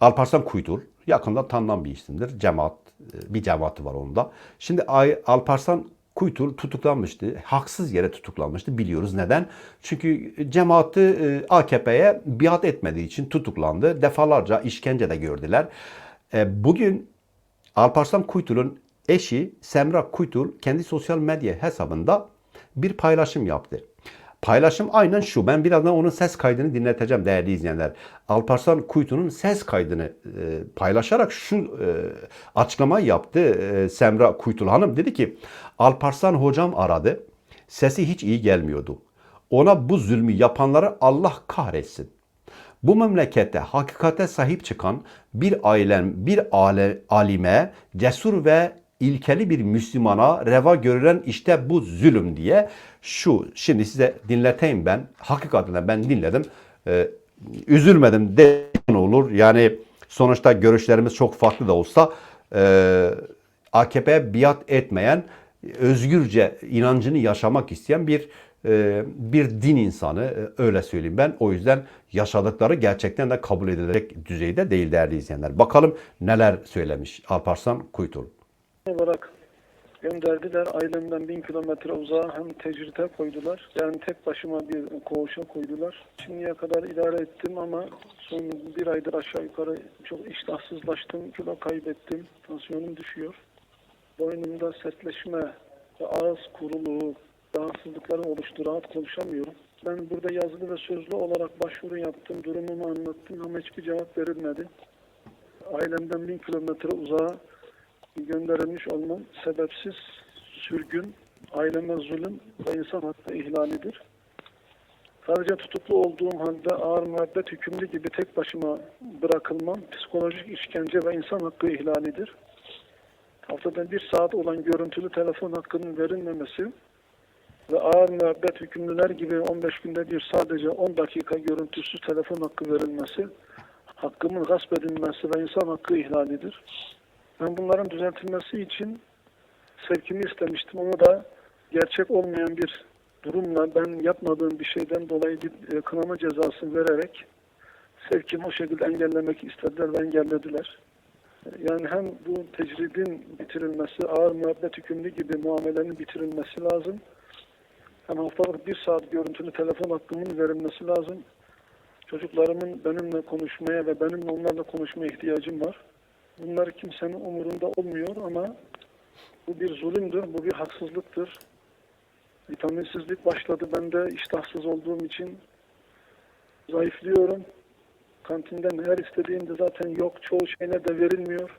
Alparslan Kuytul yakında tanınan bir isimdir. Cemaat, e, bir cemaati var onda. Şimdi Alparslan Kuytul tutuklanmıştı. Haksız yere tutuklanmıştı. Biliyoruz neden? Çünkü cemaati e, AKP'ye biat etmediği için tutuklandı. Defalarca işkence de gördüler. E, Bugün Alparslan Kuytul'un eşi Semra Kuytul kendi sosyal medya hesabında bir paylaşım yaptı. Paylaşım aynen şu. Ben birazdan onun ses kaydını dinleteceğim değerli izleyenler. Alparslan Kuytu'nun ses kaydını e, paylaşarak şu e, açıklamayı yaptı e, Semra Kuytul Hanım. Dedi ki Alparslan hocam aradı. Sesi hiç iyi gelmiyordu. Ona bu zulmü yapanları Allah kahretsin. Bu memlekette hakikate sahip çıkan bir ailem, bir ale, alime, cesur ve ilkeli bir Müslümana reva görülen işte bu zulüm diye şu şimdi size dinleteyim ben. Hakikatine ben dinledim. Ee, üzülmedim de olur. Yani sonuçta görüşlerimiz çok farklı da olsa e, AKP'ye biat etmeyen, özgürce inancını yaşamak isteyen bir e, bir din insanı e, öyle söyleyeyim ben. O yüzden yaşadıkları gerçekten de kabul edilecek düzeyde değil değerli izleyenler. Bakalım neler söylemiş Alparslan Kuytul. Olarak gönderdiler. Ailemden bin kilometre uzağa hem tecride koydular. Yani tek başıma bir koğuşa koydular. Şimdiye kadar idare ettim ama son bir aydır aşağı yukarı çok iştahsızlaştım. Kilo kaybettim. Tansiyonum düşüyor. Boynumda sertleşme ve ağız kuruluğu, rahatsızlıklarım oluştu. Rahat konuşamıyorum. Ben burada yazılı ve sözlü olarak başvuru yaptım. Durumumu anlattım ama hiçbir cevap verilmedi. Ailemden bin kilometre uzağa gönderilmiş olmam sebepsiz sürgün, aileme zulüm ve insan hakkı ihlalidir. Sadece tutuklu olduğum halde ağır müebbet hükümlü gibi tek başıma bırakılmam psikolojik işkence ve insan hakkı ihlalidir. Haftada bir saat olan görüntülü telefon hakkının verilmemesi ve ağır müebbet hükümlüler gibi 15 günde bir sadece 10 dakika görüntüsüz telefon hakkı verilmesi, hakkımın gasp edilmesi ve insan hakkı ihlalidir. Ben bunların düzeltilmesi için sevkimi istemiştim. Onu da gerçek olmayan bir durumla ben yapmadığım bir şeyden dolayı bir e, kınama cezası vererek sevkimi o şekilde engellemek istediler ve engellediler. E, Yani hem bu tecridin bitirilmesi, ağır müebbet hükümlü gibi muamelenin bitirilmesi lazım. Hem haftalık bir saat görüntülü telefon hakkımın verilmesi lazım. Çocuklarımın benimle konuşmaya ve benimle onlarla konuşmaya ihtiyacım var. Bunlar kimsenin umurunda olmuyor ama bu bir zulümdür, bu bir haksızlıktır. Vitaminsizlik başladı. Ben de iştahsız olduğum için zayıflıyorum. Kantinden her istediğimde zaten yok. Çoğu şeyine de verilmiyor.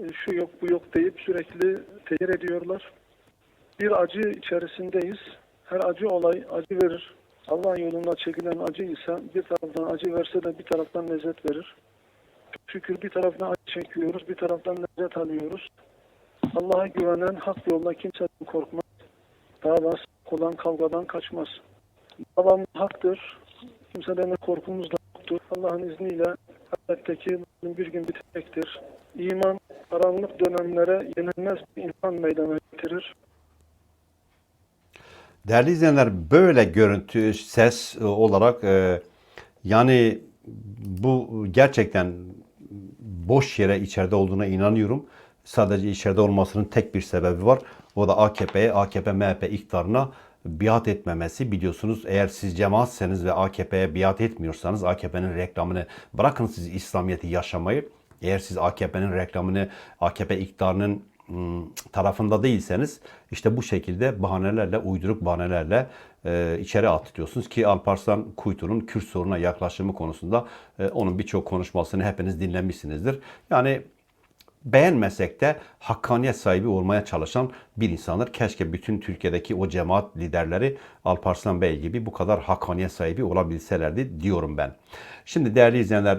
E, Şu yok, bu yok deyip sürekli tehir ediyorlar. Bir acı içerisindeyiz. Her acı olay acı verir. Allah yolunda çekilen acı ise bir taraftan acı verse de bir taraftan lezzet verir. Şükür bir taraftan acı çekiyoruz, bir taraftan lezzet alıyoruz. Allah'a güvenen hak yolunda kimseden korkmaz. Davası olan kavgadan kaçmaz. Babam haktır. Kimseden de korkumuz da yoktur. Allah'ın izniyle elbette ki bir gün bitecektir. İman karanlık dönemlere yenilmez bir insan meydana getirir. Değerli izleyenler böyle görüntü, ses olarak e, yani bu gerçekten boş yere içeride olduğuna inanıyorum. Sadece içeride olmasının tek bir sebebi var. O da AKP'ye, AKP MHP iktidarına biat etmemesi. Biliyorsunuz eğer siz cemaatseniz ve AKP'ye biat etmiyorsanız AKP'nin reklamını bırakın siz İslamiyet'i yaşamayı. Eğer siz AKP'nin reklamını, AKP iktidarının tarafında değilseniz işte bu şekilde bahanelerle, uyduruk bahanelerle e, içeri atıyorsunuz ki Alparslan Kuytu'nun Kürt soruna yaklaşımı konusunda e, onun birçok konuşmasını hepiniz dinlemişsinizdir. Yani beğenmesek de hakkaniyet sahibi olmaya çalışan bir insandır. Keşke bütün Türkiye'deki o cemaat liderleri Alparslan Bey gibi bu kadar hakkaniyet sahibi olabilselerdi diyorum ben. Şimdi değerli izleyenler